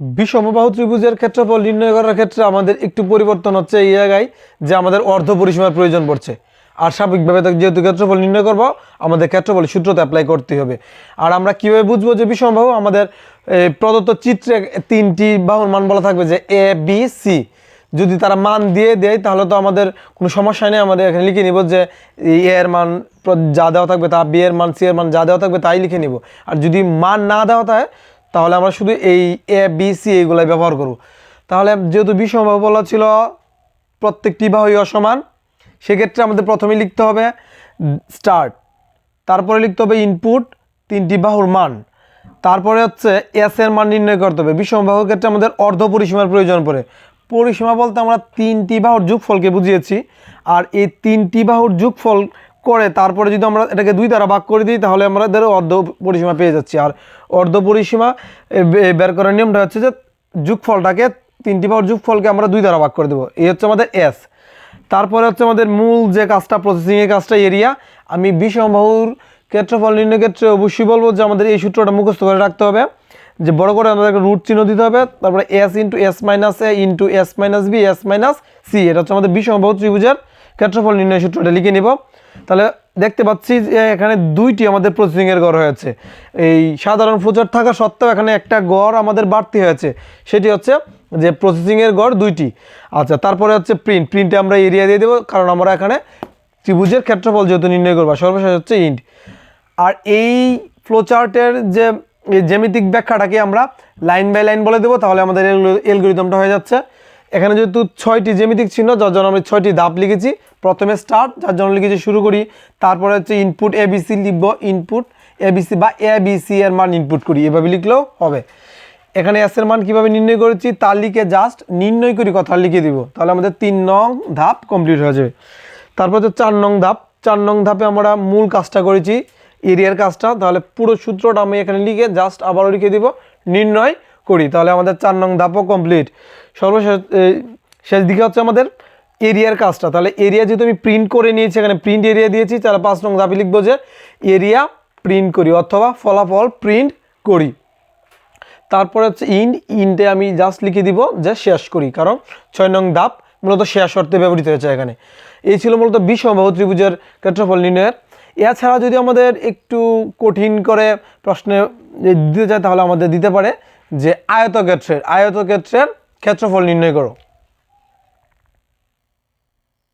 বিষমবাহু ত্রিভুজের ক্ষেত্রফল নির্ণয় করার ক্ষেত্রে আমাদের একটু পরিবর্তন হচ্ছে এই জায়গায় যে আমাদের অর্ধ পরিসীমার প্রয়োজন পড়ছে। আর স্বাভাবিকভাবে যেহেতু ক্ষেত্রফল নির্ণয় করব, আমাদের ক্ষেত্রফল সূত্রতে অ্যাপ্লাই করতে হবে। আর আমরা কীভাবে বুঝব যে বিষমবাহু? আমাদের প্রদত্ত চিত্রে তিনটি বাহুর মান বলা থাকবে যে এ বি সি যদি তারা মান দিয়ে দেয়, তাহলে তো আমাদের কোনো সমস্যা নেই। আমাদের এখানে লিখে নিব যে এর মান যা দেওয়া থাকবে তা বি এর মান সি এর মান যা দেওয়া থাকবে তাই লিখে নিব। আর যদি মান না দেওয়া থাকে তাহলে আমরা শুধু এই এ বি সি এইগুলাই ব্যবহার করব। তাহলে যেহেতু বিষমবাহু বলা ছিল প্রত্যেকটি বাহুই অসমান, সেক্ষেত্রে আমাদের প্রথমে লিখতে হবে স্টার্ট তারপরে লিখতে হবে ইনপুট তিনটি বাহুর মান। তারপরে হচ্ছে এস এর মান নির্ণয় করতে হবে। বিষম বাহুর ক্ষেত্রে আমাদের অর্ধ পরিসীমার প্রয়োজন পড়ে। পরিসীমা বলতে আমরা তিনটি বাহুর যোগফলকে বুঝিয়েছি, আর এই তিনটি বাহুর যোগফল করে, তারপরে যদি আমরা এটাকে দুই দ্বারা ভাগ করে দিই, তাহলে আমাদের অর্ধ পরিসীমা পেয়ে যাচ্ছি। আর অর্ধ পরিসীমা বের করার নিয়মটা হচ্ছে যে যোগফলটাকে, তিনটি বাহুর যোগফলকে আমরা দুই দ্বারা ভাগ করে দেবো। এই হচ্ছে আমাদের এস তারপরে হচ্ছে আমাদের মূল যে কাজটা প্রসেসিংয়ের কাজটা এরিয়া আমি বিষমবাহুর ক্ষেত্রফল নির্ণয় ক্ষেত্রে অবশ্যই বলব যে আমাদের এই সূত্রটা মুখস্থ করে রাখতে হবে। যে বড় করে আমাদের রুট চিহ্ন দিতে হবে, তারপরে S into S minus A into S minus B S minus C এটা হচ্ছে আমাদের বিষমবাহু ত্রিভুজের ক্ষেত্রফল নির্ণয় সূত্রটা লিখে নিব। তাহলে দেখতে পাচ্ছি যে এখানে দুইটি আমাদের প্রসেসিংয়ের গড় হয়েছে। এই সাধারণ ফ্লোচার থাকা সত্ত্বেও এখানে একটা গড় আমাদের বাড়তি হয়েছে। সেটি হচ্ছে যে প্রসেসিংয়ের গড় দুইটি। আচ্ছা তারপরে হচ্ছে প্রিন্ট প্রিন্টে আমরা এরিয়া দিয়ে দেবো, কারণ আমরা এখানে ত্রিভুজের ক্ষেত্রফল যেহেতু নির্ণয় করব, সর্বশেষ হচ্ছে ইন্ট আর এই ফ্লোচার্টের যে জ্যামিতিক ব্যাখ্যাটাকে আমরা লাইন বাই লাইন বলে দেবো, তাহলে আমাদের এলগোরিদমটা হয়ে যাচ্ছে। এখানে যেহেতু ছয়টি জ্যামিতিক চিহ্ন, যার জন্য আমরা ছয়টি ধাপ লিখেছি। প্রথমে স্টার্ট যার জন্য লিখেছি শুরু করি। তারপরে হচ্ছে ইনপুট এ এবিসি লিখব ইনপুট এ এবিসি বা এ বিসি এর মান ইনপুট করি। এভাবে লিখলেও হবে। এখানে এস এর মান কীভাবে নির্ণয় করেছি? তার লিখে জাস্ট নির্ণয় করি কথা লিখে দিব। তাহলে আমাদের তিন নং ধাপ কমপ্লিট হয়ে যাবে। তারপর হচ্ছে চার নং ধাপ। চার নং ধাপে আমরা মূল কাজটা করেছি এরিয়ার কাজটা। তাহলে পুরো সূত্রটা আমি এখানে লিখে জাস্ট আবারও লিখে দিব। নির্ণয় করি, তাহলে আমাদের চার নং ধাপও কমপ্লিট সর্বশেষ শেষ দিকে হচ্ছে আমাদের এরিয়ার কাজটা। তাহলে এরিয়া যেহেতু আমি প্রিন্ট করে নিয়েছি, এখানে প্রিন্ট এরিয়া দিয়েছি তাহলে পাঁচ নং ধাপে লিখব যে এরিয়া প্রিন্ট করি অথবা ফলাফল প্রিন্ট করি। তারপরে হচ্ছে ইন ইনটে আমি জাস্ট লিখে দিব যে শেষ করি, কারণ ছয় নং ধাপ মূলত শেষ অর্থে ব্যবহৃত হয়েছে এখানে। এই ছিল মূলত বিষমবাহু ত্রিভুজের ক্ষেত্রফল নির্ণয়ের। এছাড়া যদি আমাদের একটু কঠিন করে প্রশ্নে দিতে চায় তাহলে আমাদের দিতে পারে। যে আয়তক্ষেত্রের আয়তক্ষেত্রের ক্ষেত্রফল নির্ণয় করো।